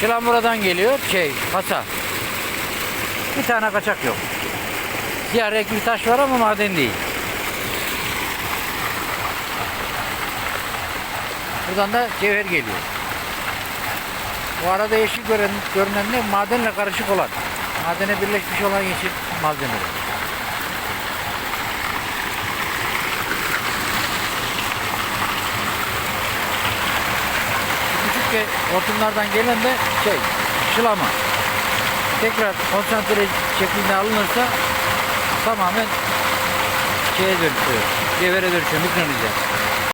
Şılan buradan geliyor. Şey kasa. Bir tane kaçak yok. Diğer renk bir taş var ama maden değil. Buradan da cevher geliyor. Bu arada yeşil gören, görünen ne? Madenle karışık olan. Madene birleşmiş olan yeşil malzemeler. Ve hortumlardan gelen de şey, şılama. Tekrar konsantre şeklinde alınırsa tamamen şeye dönüşüyor. Cevhere dönüşüyor, mikronize.